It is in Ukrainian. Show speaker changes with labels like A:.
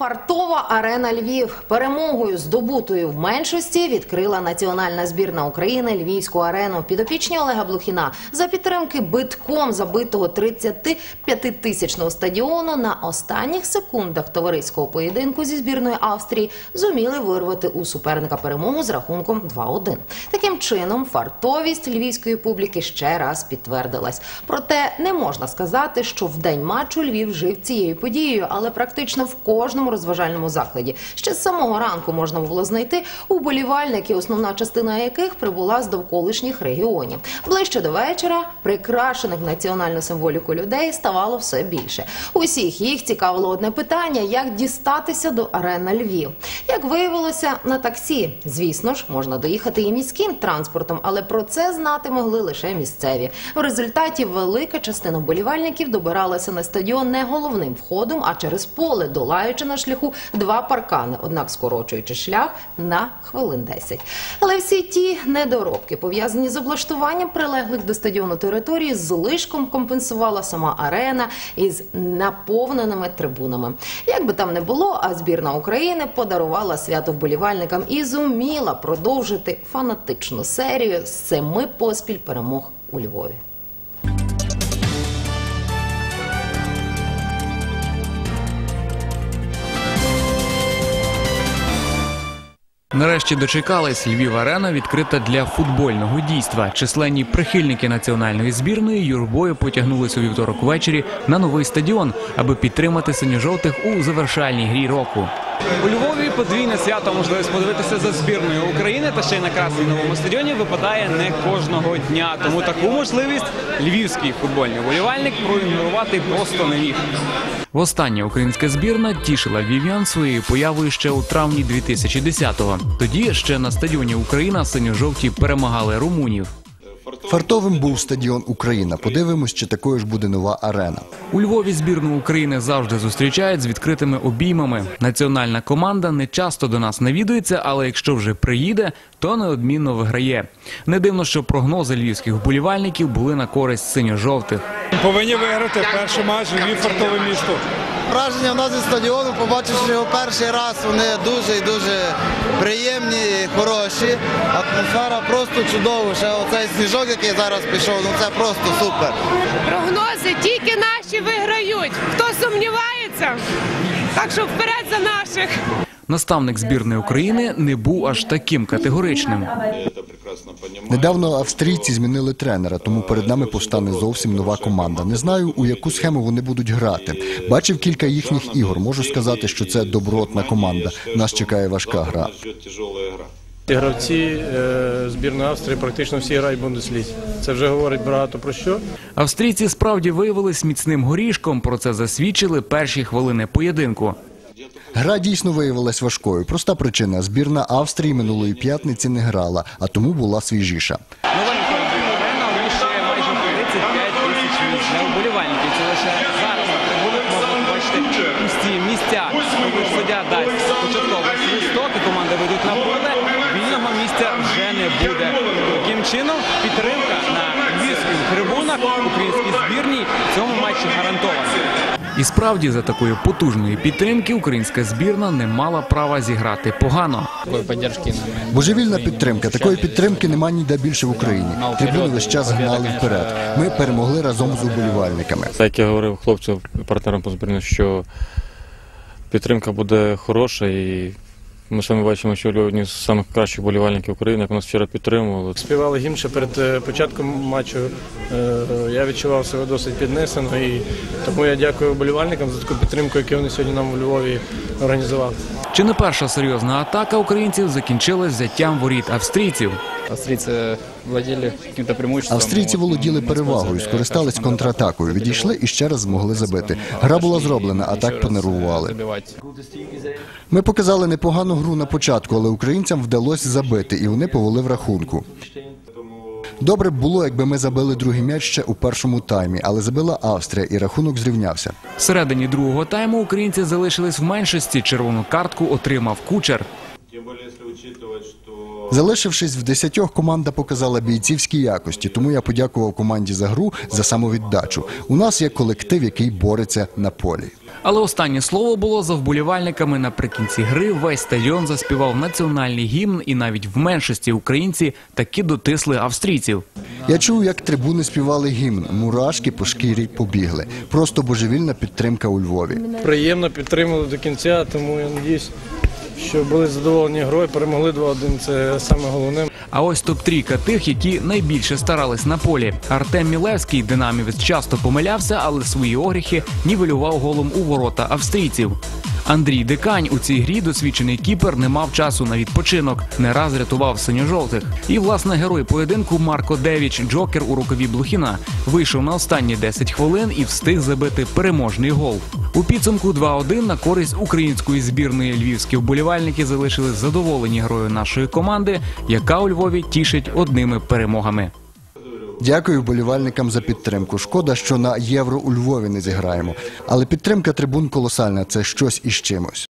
A: Фартова арена Львів перемогою здобутою в меншості відкрила національна збірна України Львівську арену. Підопічні Олега Блохіна за підтримки битком забитого 35-тисячного стадіону на останніх секундах товариського поєдинку зі збірною Австрії зуміли вирвати у суперника перемогу з рахунком 2-1. Таким чином, фартовість львівської публіки ще раз підтвердилась. Проте не можна сказати, що в день матчу Львів жив цією подією, але практично в кожному розважальному закладі ще з самого ранку можна було знайти уболівальники, основна частина яких прибула з довколишніх регіонів. Ближче до вечора прикрашених національну символіку людей ставало все більше. Усіх їх цікавило одне питання: як дістатися до арена Львів. Як виявилося, на таксі. Звісно ж, можна доїхати і міським транспортом, але про це знати могли лише місцеві. В результаті велика частина вболівальників добиралася на стадіон не головним входом, а через поле, долаючи на шляху два паркани, однак скорочуючи шлях на хвилин 10. Але всі ті недоробки, пов'язані з облаштуванням прилеглих до стадіону території, злишком компенсувала сама арена із наповненими трибунами. Як би там не було, а збірна України подарувала свято вболівальникам і зуміла продовжити фанатичну серію з семи поспіль перемог у Львові.
B: Нарешті дочекались Львів арена відкрита для футбольного дійства. Численні прихильники національної збірної юрбою потягнулись у вівторок ввечері на новий стадіон, аби підтримати синьо-жовтих у завершальній грі року.
C: У Львові подвійне свято можливість подивитися за збірною України та ще й на красній новому стадіоні випадає не кожного дня. Тому таку можливість львівський футбольний вболівальник проігнорувати просто не міг.
B: Востаннє українська збірна тішила вів'ян своєю появою ще у травні 2010-го. Тоді ще на стадіоні Україна синьо-жовті перемагали румунів.
D: Фартовим був стадіон Україна. Подивимось, чи такою ж буде нова арена.
B: У Львові збірну України завжди зустрічають з відкритими обіймами. Національна команда не часто до нас навідується, але якщо вже приїде, то неодмінно виграє. Не дивно, що прогнози львівських вболівальників були на користь синьо-жовтих.
E: Повинні виграти перший матч Львів фартове місто.
F: Враження в нас зі стадіону, побачивши його перший раз, вони дуже і дуже приємні, хороші. Атмосфера просто чудова. Ще оцей сніжок, який зараз пішов, ну це просто супер.
G: Прогнози тільки наші виграють. Хто сумнівається? Так що вперед за наших.
B: Наставник збірної України не був аж таким категоричним.
D: Недавно австрійці змінили тренера, тому перед нами постане зовсім нова команда. Не знаю, у яку схему вони будуть грати. Бачив кілька їхніх ігор. Можу сказати, що це добротна команда. Нас чекає важка гра.
E: І Гравці е, збірної Австрії практично всі грають в Бундеслізі. Це вже говорить багато про що.
B: Австрійці справді виявились міцним горішком. Про це засвідчили перші хвилини поєдинку.
D: Гра дійсно виявилась важкою. Проста причина: збірна Австрії минулої п'ятниці не грала, а тому була свіжіша.
C: Новенька арена вміщує майже 35 тисяч місць для вболівальників. Це лише зараз трибунах можна побачити пусті місця. Місця вже не буде. Таким чином, підтримка на львівських трибунах українській збірній в цьому матчі гарантована.
B: І справді, за такої потужної підтримки українська збірна не мала права зіграти погано.
D: Божевільна підтримка. Такої підтримки нема ніде більше в Україні. Трибуни весь час гнали вперед. Ми перемогли разом з уболівальниками.
H: Так як я говорив хлопцям, партнерам по збірні, що підтримка буде хороша і ми самі бачимо, що Львів з найкращих болівальників України, як нас вчора підтримували.
E: Співали гімн ще перед е, початком матчу. Е, Я відчував себе досить піднесено і тому я дякую болівальникам за таку підтримку, яку вони сьогодні нам у Львові організували.
B: Чи не перша серйозна атака українців закінчилась взяттям воріт австрійців?
D: Австрійці володіли перевагою, скористались контратакою, відійшли і ще раз змогли забити. Гра була зроблена, а так понервували. Ми показали непогану гру на початку, але українцям вдалося забити, і вони повели в рахунку. Добре б було, якби ми забили другий м'яч ще у першому таймі, але забила Австрія, і рахунок зрівнявся.
B: Всередині другого тайму українці залишились в меншості. Червону картку отримав кучер.
D: Залишившись в десятьох, команда показала бійцівські якості, тому я подякував команді за гру за самовіддачу. У нас є колектив, який бореться на полі.
B: Але останнє слово було за вболівальниками. Наприкінці гри весь стадіон заспівав національний гімн, і навіть в меншості українці таки дотисли австрійців.
D: Я чув, як трибуни співали гімн. Мурашки по шкірі побігли. Просто божевільна підтримка у Львові.
E: Приємно підтримали до кінця, тому я надіюсь, що були задоволені грою, перемогли 2-1, це саме головне.
B: А ось топ-трійка тих, які найбільше старались на полі. Артем Мілевський, динамівець, часто помилявся, але свої огріхи нівелював голом у ворота австрійців. Андрій Дикань у цій грі досвідчений кіпер не мав часу на відпочинок, не раз рятував синьо-жовтих. І власне герой поєдинку Марко Девіч, Джокер у рукаві Блухіна, вийшов на останні 10 хвилин і встиг забити переможний гол. У підсумку 2-1 на користь української збірної львівські вболівальники залишили задоволені грою нашої команди, яка у Львові тішить одними перемогами.
D: Дякую вболівальникам за підтримку. Шкода, що на євро у Львові не зіграємо. Але підтримка трибун колосальна це щось із чимось.